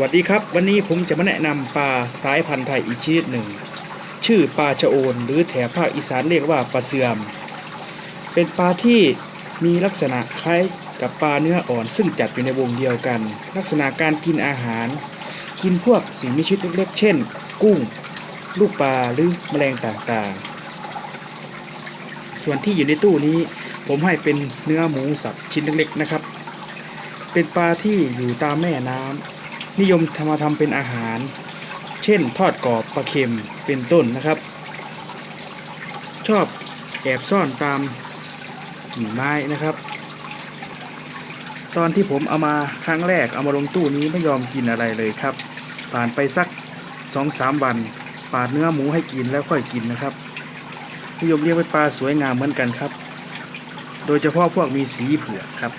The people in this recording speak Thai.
สวัสดีครับ วันนี้ผมจะมาแนะนำปลาสายพันธุ์ไทยอีกชนิดหนึ่ง ชื่อปลาชะโอน หรือแถบภาคอีสานเรียกว่าปลาเสื่อม เป็นปลาที่มีลักษณะคล้ายกับปลาเนื้ออ่อน ซึ่งจัดอยู่ในวงเดียวกัน ลักษณะการกินอาหาร กินพวกสิ่งมีชีวิตเล็กๆ เช่น กุ้ง ลูกปลาหรือแมลงต่างๆ ส่วนที่อยู่ในตู้นี้ ผมให้เป็นเนื้อหมูสับชิ้นเล็กๆนะครับ เป็นปลาที่อยู่ตามแม่น้ำ นิยมทำมาทำเป็นอาหาร เช่นทอดกรอบปลาเค็มเป็นต้นนะครับ ชอบแอบซ่อนตามกิ่งไม้นะครับ ตอนที่ผมเอามาครั้งแรกเอามาลงตู้นี้ไม่ยอมกินอะไรเลยครับ ผ่านไปสักสองสามวันปาดเนื้อหมูให้กินแล้วค่อยกินนะครับนิยมเรียกว่าปลาสวยงามเหมือนกันครับ โดยเฉพาะพวกมีสีเผือกครับ